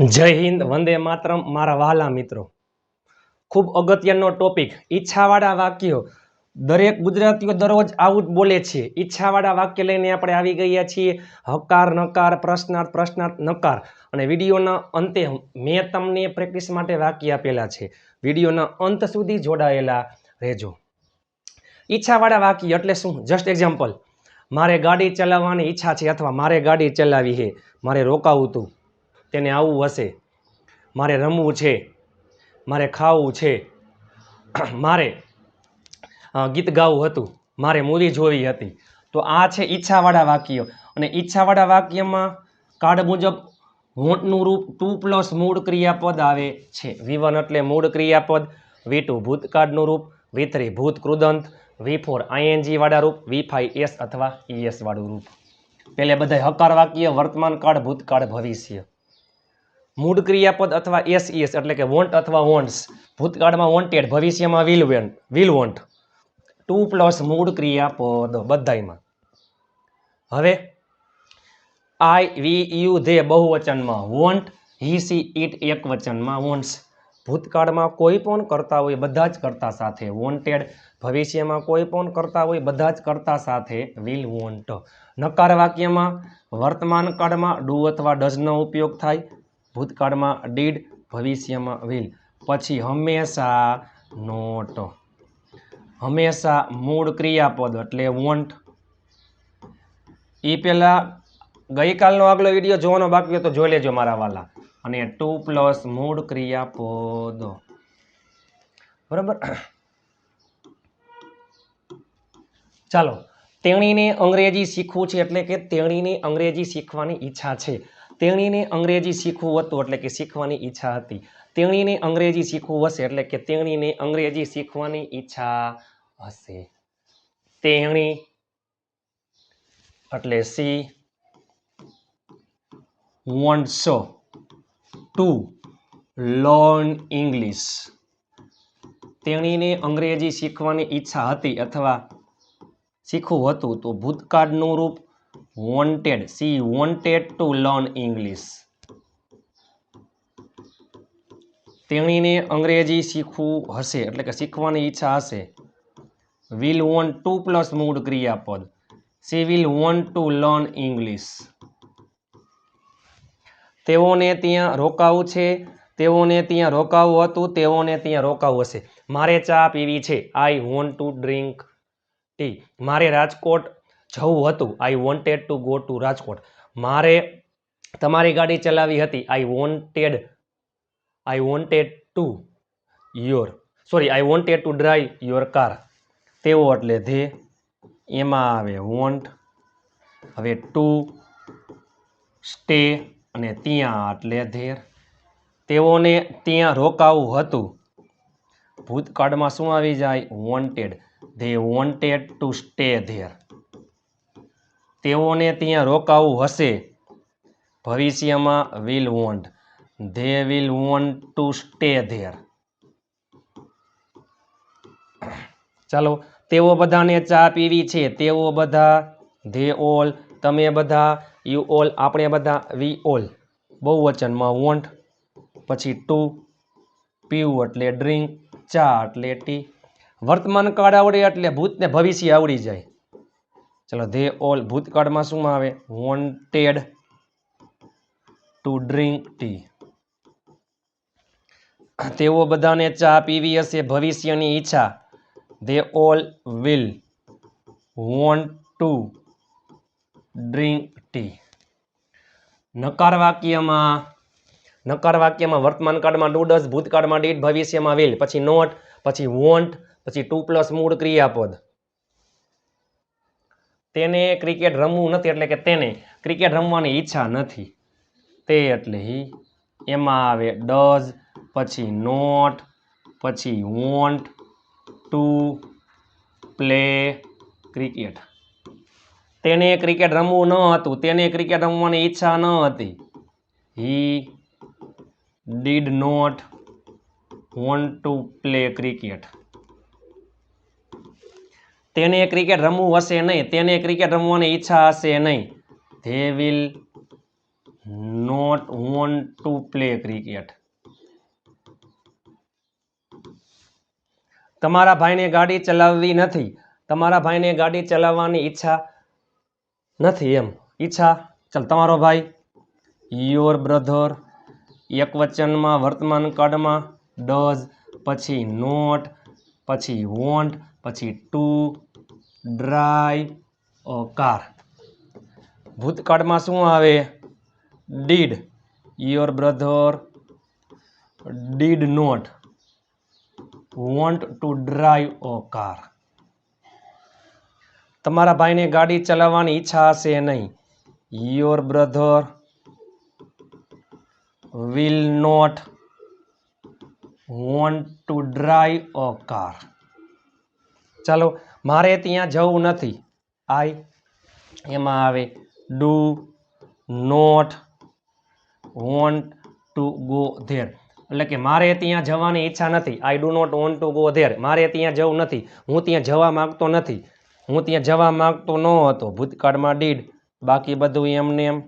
જય હિન્દ, વંદે માતરમ, મારા વહાલા મિત્રો. ખૂબ અગત્યનો ટોપિક, ઈચ્છાવાળા વાક્યો. દરેક ગુજરાતીઓ દરરોજ આવું જ બોલે છે. ઈચ્છાવાળા વાક્ય લઈને આપણે આવી ગયા છીએ. હકાર, નકાર, પ્રશ્નાર્થ પ્રશ્નાર્થ, નકાર. અને વિડીયોના અંતે મેં તમને પ્રેક્ટિસ માટે વાક્ય આપેલા છે. વિડીયોના અંત સુધી જોડાયેલા રહેજો. ઈચ્છાવાળા વાક્ય એટલે શું? જસ્ટ એક્ઝામ્પલ મારે ગાડી ચલાવવાની ઈચ્છા છે અથવા મારે ગાડી ચલાવી છે. મારે રોકાવું હતું તેને આવવું હશે. મારે રમવું છે. મારે ખાવું છે. મારે ગીત ગાવું હતું. મારે મૂવી જોવી હતી. તો આ છે ઈચ્છાવાળા વાક્યો. અને ઈચ્છાવાળા વાક્યમાં કાર્ડ મુજબ વોન્ટનું રૂપ ટુ પ્લસ મૂળ ક્રિયાપદ આવે છે. વી વન એટલે મૂળ ક્રિયાપદ. વી ટુ ભૂતકાળનું રૂપ. વી થ્રી ભૂત કૃદંત વી ફોર વાળા રૂપ. વી ફાઈવ એસ અથવા ઈએસવાળું રૂપ. પહેલે બધા હકાર વાક્ય વર્તમાન કાળ ભૂતકાળ ભવિષ્ય. મૂળ ક્રિયાપદ અથવા એસ એસ એટલે કે વોન્ટ અથવા વોન્ટ્સ ભૂતકાળમાં વોન્ટેડ ભવિષ્યમાં will want will want to plus મૂળ ક્રિયાપદ બધાયમાં. હવે આઈ વી યુ ધે બહુવચનમાં. વોન્ટ હી સી ઇટ એક વચનમાં વોન્ટ્સ ભૂતકાળમાં કોઈ પણ કરતા હોય, બધા જ કરતા સાથે. વોન્ટેડ ભવિષ્યમાં કોઈ પણ કરતા હોય, બધા જ કરતા સાથે વિલ વોન્ટ નકાર વાક્યમાં, વર્તમાન કાળમાં ડુ અથવા ડઝનો ઉપયોગ થાય. ભૂતકાળમાં ડીડ ભવિષ્યમાં વિલ. પછી હંમેશા નોટ. હંમેશા મૂળ ક્રિયાપદ એટલે વોન્ટ. એ પહેલાં ગઈકાલનો આગલો વીડિયો જોવાનો બાકી હોય તો જોઈ લેજો મારા વાલા. અને ટુ પ્લસ મૂળ ક્રિયાપદ. બરાબર? ચાલો. તેણીને અંગ્રેજી શીખવું છે એટલે કે તેણીને અંગ્રેજી શીખવાની ઈચ્છા છે. તેણીને અંગ્રેજી શીખવું હતું એટલે કે શીખવાની ઈચ્છા હતી. તેણીને અંગ્રેજી શીખવું હશે એટલે કે તેણીને અંગ્રેજી શીખવાની ઈચ્છા હશે. તેણી એટલે she wants to learn English. તેણીને અંગ્રેજી શીખવાની ઈચ્છા હતી અથવા શીખવું હતું તો ભૂતકાળનું રૂપ wanted she wanted to learn English તેણીને અંગ્રેજી શીખવું હશે, એટલે કે શીખવાની ઈચ્છા હશે. વિલ વોન્ટ ટુ પ્લસ મૂળ ક્રિયાપદ. She will want to learn English તેઓને ત્યાં રોકાવું છે, તેઓને ત્યાં રોકાવું હતું, તેઓને ત્યાં રોકાવું હશે. મારે ચા પીવી છે. I want to drink tea મારે રાજકોટ જવું હતું. I wanted to go to Rajkot. મારે તમારી ગાડી ચલાવી હતી. I wanted I wanted to your sorry I wanted to drive your car તેઓ એટલે ધે, એમાં આવે વોન્ટ હવે ટુ સ્ટે અને ત્યાં એટલે ધેર તેઓને ત્યાં રોકાવું હતું. ભૂતકાળમાં શું આવી જાય? Wanted they wanted to stay there તેઓને ત્યાં રોકાવું હશે. ભવિષ્યમાં will want, they will want to stay there. ચાલો, તેઓ બધાને ચા પીવી છે. તેઓ બધા, ધે ઓલ, તમે બધા, યુ ઓલ, આપણે બધા, વી ઓલ. બહુવચનમાં વોન્ટ, પછી ટુ, પીવું એટલે ડ્રિંક, ચા એટલે ટી. વર્તમાન કાળ આવડે એટલે ભૂતને ભવિષ્ય આવડી જાય. ચલો, ધે ઓલ ભૂતકાળમાં શું આવે? વોન્ટેડ ટુ ડ્રિંક ટી તેઓ બધાને ચા પીવી હશે, ભવિષ્યની ઈચ્છા. They all will want to drink tea. નકાર વાક્યમાં નકાર વાક્યમાં વર્તમાન કાળમાં ડુ ડઝ ભૂતકાળમાં ડીડ ભવિષ્યમાં વિલ. પછી નોટ, પછી વોન્ટ, પછી ટુ પ્લસ મૂળ ક્રિયાપદ. તેને ક્રિકેટ રમવું નથી એટલે કે તેને ક્રિકેટ રમવાની ઈચ્છા નથી. તે એટલે હી એમાં આવે ડઝ પછી નોટ પછી વોન્ટ ટુ પ્લે ક્રિકેટ તેને ક્રિકેટ રમવું ન હતું, તેને ક્રિકેટ રમવાની ઈચ્છા ન હતી. He did not want to play cricket તેને ક્રિકેટ રમવું હશે નહીં, તેને ક્રિકેટ રમવાની ઈચ્છા હશે નહીં. They will not want to play cricket તમારા ભાઈને ગાડી ચલાવવી નથી. તમારા ભાઈને ગાડી ચલાવવાની ઈચ્છા નથી એમ. ઈચ્છા, ચાલ તમારો ભાઈ. યોર બ્રધર એક વચનમાં વર્તમાન કાળમાં ડઝ પછી નોટ પછી વોન્ટ પછી ટુ ડ્રાઈવ અ કાર ભૂતકાળમાં શું આવે did your brother did not want to drive a car તમારા ભાઈને ગાડી ચલાવવાની ઈચ્છા હશે નહીં. Your brother will not want to drive a car ચાલો મારે ત્યાં જવું નથી. આઈ, એમાં આવે, do not want to go there. એટલે કે મારે ત્યાં જવાની ઈચ્છા નથી. I do not want to go there. મારે ત્યાં જવું નથી. હું ત્યાં જવા માગતો નથી. હું ત્યાં જવા માગતો ન હતો. ભૂતકાળમાં ડીડ. બાકી બધું એમને એમ.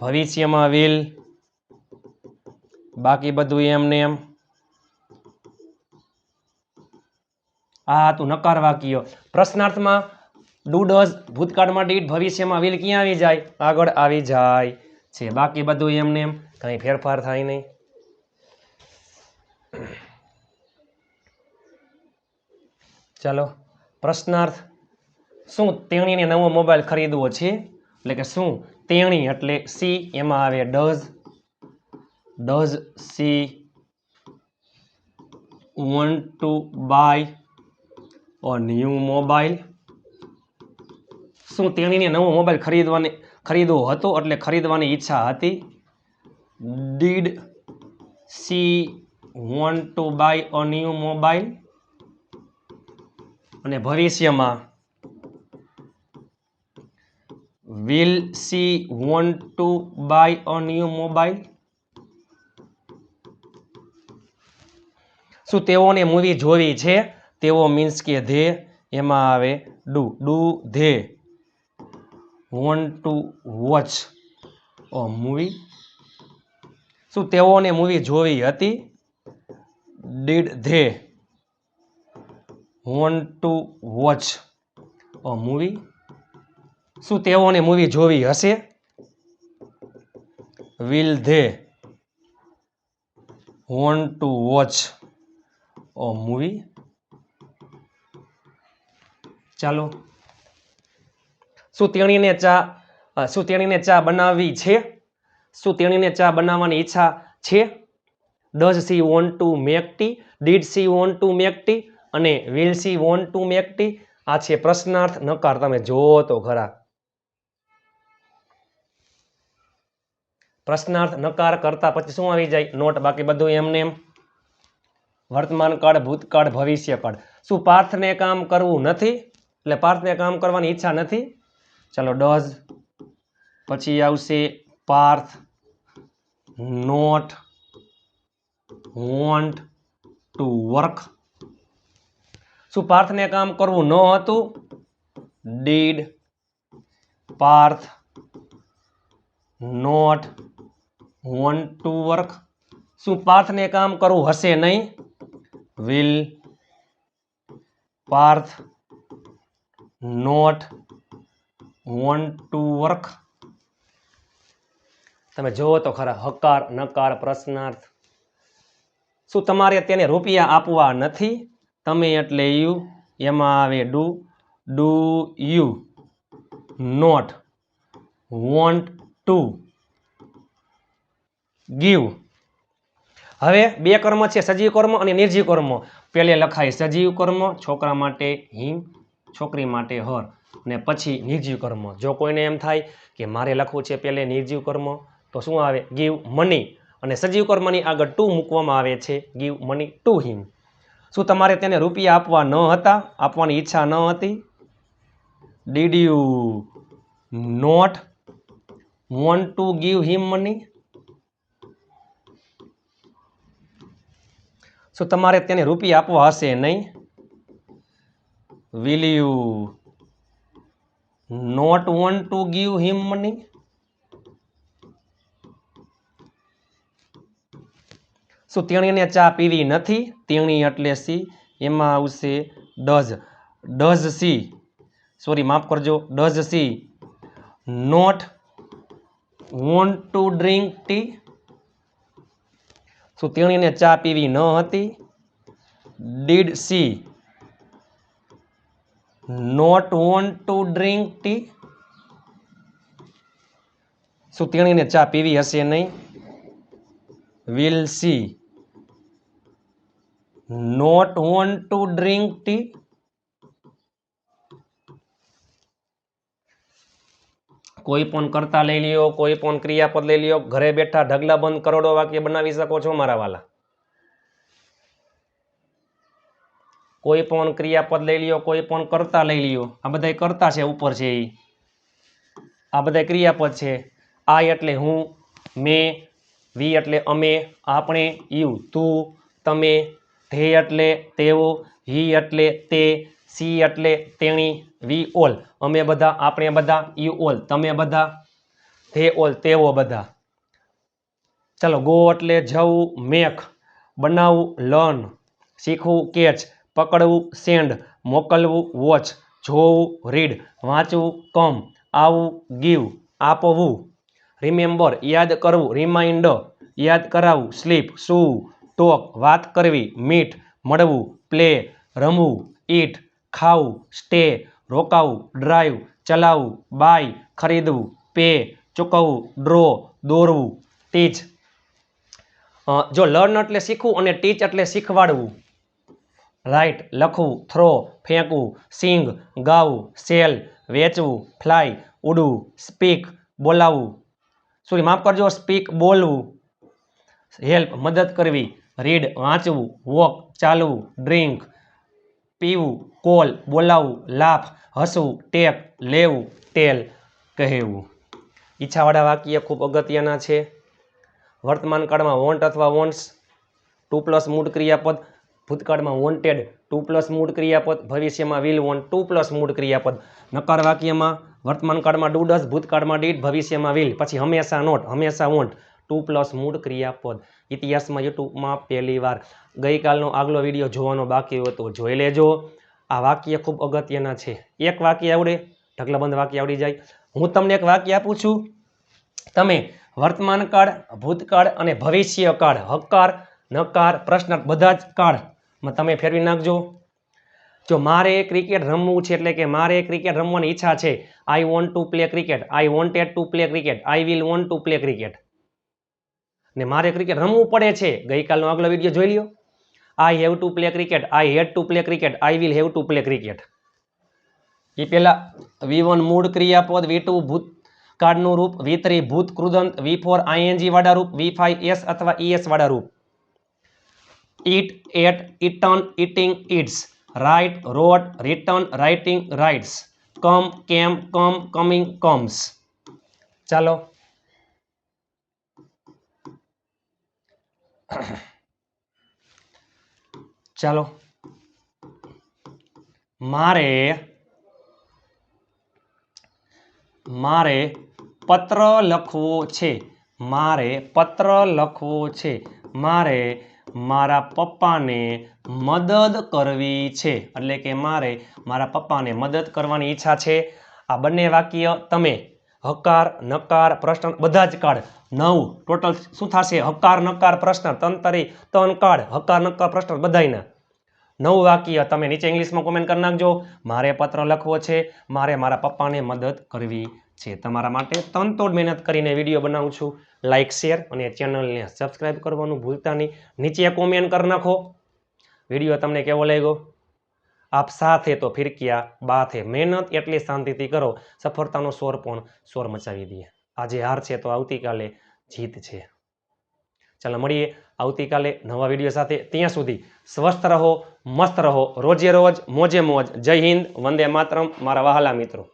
ભવિષ્યમાં વિલ. બાકી બધું એમને એમ. આ હતું નકાર વાક્ય પ્રશ્નાર્થમાં ડુ ડઝ ભૂતકાળમાં ડીટ ભવિષ્યમાં વિલ ક્યાં આવી જાય? આગળ આવી જાય છે. બાકી બધું એમને એમ કંઈ ફેરફાર થાય નહીં. ચાલો, પ્રશ્નાર્થ શું તેણીને નવો મોબાઈલ ખરીદવો છે? એટલે કે શું તેણી એટલે સી એમાં આવે does? Does she want to buy a new mobile શું તેણીને નવો મોબાઈલ ખરીદવાની, ખરીદવો હતો એટલે ખરીદવાની ઈચ્છા હતી? Did she want to buy a new mobile અને ભવિષ્યમાં? Will she want to buy a new mobile શું તેઓને મૂવી જોવી છે? તેઓ મીન્સ કે ધે, એમાં આવે do. Do, they. Want to watch a movie શું તેઓને મૂવી જોવી હતી? Did they want to watch a movie શું તેઓને મૂવી જોવી હશે? Will they want to watch a movie ચાલો. શું તેણીને ચા શું તેણીને ચા બનાવવી છે. શું તેણીને ચા બનાવવાની ઈચ્છા છે. Does she want to make tea did she want to make tea અને will she want to make tea આ છે પ્રશ્નાર્થ, નકાર તમે જોવો તો ખરા. પ્રશ્નાર્થ, નકાર કરતા પછી શું આવી જાય? નોટ બાકી બધું એમને એમ. વર્તમાન કાળ, ભૂતકાળ ભવિષ્ય કાળ શું પાર્થને કામ કરવું નથી? એટલે પાર્થને કામ કરવાની ઈચ્છા નથી. ચલો ડઝ. પછી આવશે Parth, not, want to work. શું પાર્થને કામ કરવું ન હતું? Did, Parth, not, want to work. શું પાર્થને કામ કરવું હશે નહીં? Will, Parth not want to work. તમે જુઓ તો ખરા, હકાર, નકાર, પ્રશ્નાર્થ. શું તમારે તેને રૂપિયા આપવા નથી? તમે એટલે યુ, એમાં આવે do do you. Not want to. Give. હવે બે કર્મ છે, સજીવ કર્મ અને નિર્જીવ કર્મ. પહેલે લખાય સજીવ કર્મ, છોકરા માટે હિમ છોકરી માટે હર ને પછી નિર્જીવ કર્મ. જો કોઈને એમ થાય કે મારે લખવું છે પહેલે નિર્જીવ કર્મ, તો શું આવે? ગીવ મની અને સજીવ કર્મની આગળ ટુ મૂકવામાં આવે છે. ગીવ મની ટુ હિમ શું તમારે તેને રૂપિયા આપવા ન હતા? આપવાની ઈચ્છા ન હતી? Did you not want to give him money શું તમારે તેને રૂપિયા આપવા હશે નહીં? Will you not want to give him money શું તેણીને ચા પીવી નથી? તેણી એટલે સી, એમાં આવશે ડઝ. ડઝ સી સોરી માફ કરજો, does she not want to drink tea શું તેણીને ચા પીવી ન હતી? Did she not want to drink tea શું તેણીને ચા પીવી હશે નહીં. Will she not want to drink tea કોઈ પણ કરતા લઈ લ્યો, કોઈ પણ ક્રિયાપદ લઈ લ્યો, ઘરે બેઠા ઢગલા બંધ કરોડો વાક્ય બનાવી શકો છો મારા વાલા. કોઈ પણ ક્રિયાપદ લઈ લ્યો, કોઈ પણ કરતા લઈ લ્યો. આ બધા કરતા છે, ઉપર છે એ આ બધા ક્રિયાપદ છે. આ એટલે હું, મેં, વી એટલે અમે, આપણે, યુ, તું, તમે, ધે એટલે તેઓ, હી એટલે તે, સી એટલે તેણી, વી ઓલ. અમે બધા, આપણે બધા, યુ ઓલ. તમે બધા, ધે ઓલ, તેઓ બધા. ચલો, ગો એટલે જવું મેખ. બનાવવું લર્ન શીખવું, કેચ. પકડવું સેન્ડ મોકલવું, વોચ, જોવું, રીડ, વાંચવું, કમ, આવવું, ગીવ, આપવું. રિમેમ્બર, યાદ કરવું, રિમાઇન્ડ, યાદ કરાવવું, સ્લીપ, સૂવું, ટોક, વાત કરવી, મીટ, મળવું, પ્લે, રમવું, ઈટ, ખાવું, સ્ટે, રોકાવું, ડ્રાઈવ, ચલાવવું, બાય, ખરીદવું, પે, ચૂકવવું, ડ્રો, દોરવું, ટીચ. જો લર્ન એટલે શીખવું અને ટીચ એટલે શીખવાડવું. રાઇટ લખવું, થ્રો, ફેંકવું, સિંગ, ગાવું, સેલ, વેચવું, ફ્લાય, ઉડવું, સ્પીક, બોલાવવું. સોરી, માફ કરજો, સ્પીક, બોલવું. હેલ્પ, મદદ કરવી. રીડ, વાંચવું, વોક, ચાલવું, ડ્રિંક, પીવું, કોલ, બોલાવવું, લાફ, હસવું ટેક લેવું ટેલ કહેવું. ઈચ્છાવાળા વાક્ય ખૂબ અગત્યના છે. વર્તમાન કાળમાં વોન્ટ અથવા વોન્ટ્સ ટુ પ્લસ મૂળ ક્રિયાપદ ભૂતકાળમાં વોન્ટેડ ટુ પ્લસ મૂળ ક્રિયાપદ, ભવિષ્યમાં વિલ વોન્ટ ટુ પ્લસ મૂળ ક્રિયાપદ. નકાર વાક્યમાં, વર્તમાન કાળમાં ડુ ડસ ભૂતકાળમાં ડીડ ભવિષ્યમાં વિલ પછી હંમેશા નોટ હંમેશા વોન્ટ ટુ પ્લસ મૂળ ક્રિયાપદ. ઇતિહાસમાં યુટ્યુબમાં પહેલી વાર. ગઈકાલનો આગલો વીડિયો જોવાનો બાકી હોય તો જોઈ લેજો. આ વાક્ય ખૂબ અગત્યના છે. એક વાક્ય આવડે, ઢગલાબંધ વાક્ય આવડી જાય. હું તમને એક વાક્ય આપું છું. તમે વર્તમાન કાળ, ભૂતકાળ અને ભવિષ્ય કાળ, હકાર, નકાર પ્રશ્ન બધા જ કાળમાં તમે ફેરવી નાખજો. જો મારે ક્રિકેટ રમવું છે એટલે કે મારે ક્રિકેટ રમવાની ઈચ્છા છે I want to play cricket I wanted to play cricket I will want to play cricket ને મારે ક્રિકેટ રમવું પડે છે. ગઈકાલનો આગલો વીડિયો જોઈ લ્યો. I have to play cricket I had to play cricket I will have to play cricket એ પહેલાં વી one મૂળ ક્રિયાપદ વી ટુ ભૂત કાર્ડનું રૂપ વી થ્રી ભૂત કૃદંત વી ફોર આઈએનજી વાળા રૂપ વી ફાઈવ એસ અથવા ઈએસ વાળા રૂપ. Eat ate eaten eating eats write wrote written writing writes come came come coming comes ચાલો. ચાલો. મારે મારે પત્ર લખવો છે. મારે પત્ર લખવો છે. મારે મારા પપ્પાને મદદ કરવી છે. એટલે કે મારે મારા પપ્પાને મદદ કરવાની ઈચ્છા છે. આ બંને વાક્ય તમે હકાર, નકાર, પ્રશ્ન બધા જ કાળ, નવ ટોટલ શું થશે? હકાર, નકાર, પ્રશ્ન તંતરી તન કાળ, હકાર, નકાર, પ્રશ્ન બધાયના. નવ વાક્ય તમે નીચે ઇંગ્લિશમાં કોમેન્ટ કરી નાખજો. મારે પત્ર લખવો છે. મારે મારા પપ્પાને મદદ કરવી છે તમારા માટે તનતોડ મહેનત કરીને વીડિયો બનાવું છું. લાઇક શેર અને ચેનલને સબસ્ક્રાઈબ કરવાનું ભૂલતા નહીં. નીચે કોમેન્ટ કરી નાખો. વીડિયો તમને કેવો લાગ્યો? આપ સાથે તો ફિરકિયા બાથે મહેનત એટલી શાંતિથી કરો. સફળતાનો સ્વર પણ સ્વર મચાવી દઈએ. આજે હાર છે તો આવતીકાલે જીત છે. ચાલો મળીએ આવતીકાલે નવા વીડિયો સાથે. ત્યાં સુધી સ્વસ્થ રહો, મસ્ત રહો. રોજે રોજ, મોજે મોજ. જય હિન્દ, વંદે માતરમ. મારા વહાલા મિત્રો.